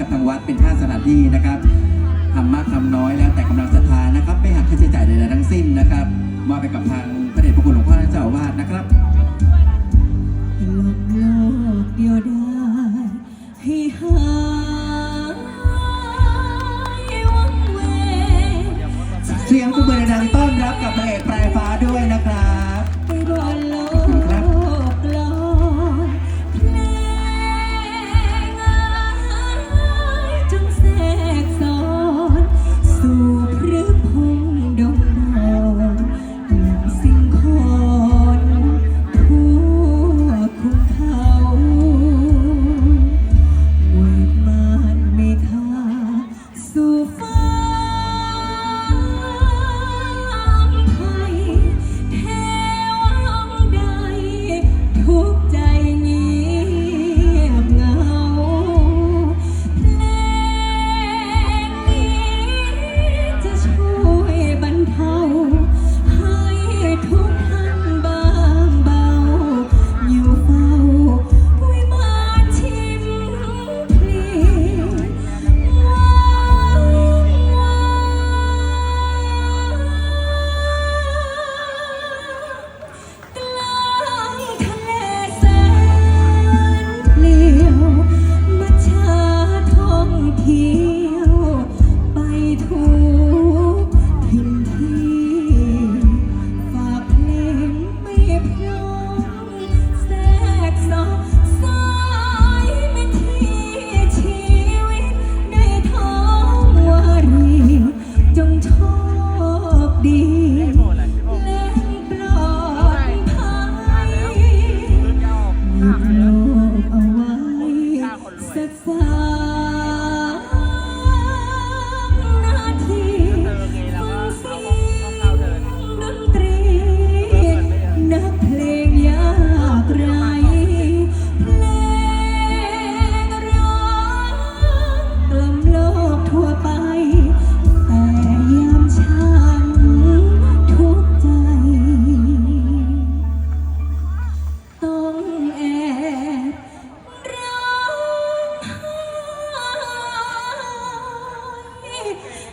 กับทางวัดเป็นค่าสถานที่นะครับทำมากทำน้อยแล้วแต่กำลังศรัทธานะครับ ไม่หักค่าใช้จ่ายใดๆทั้งสิ้นนะครับมาไปกับทางพระเดชพระคุณหลวงพ่อท่าเจ้าอาวาสนะครับลบโลกเดียวได้ให้หายวังเวเสียงประเมินดังต้อนรับกับพระเอกประ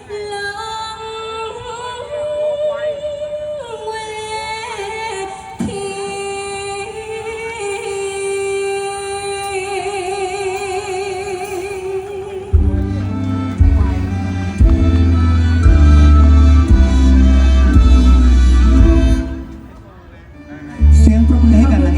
生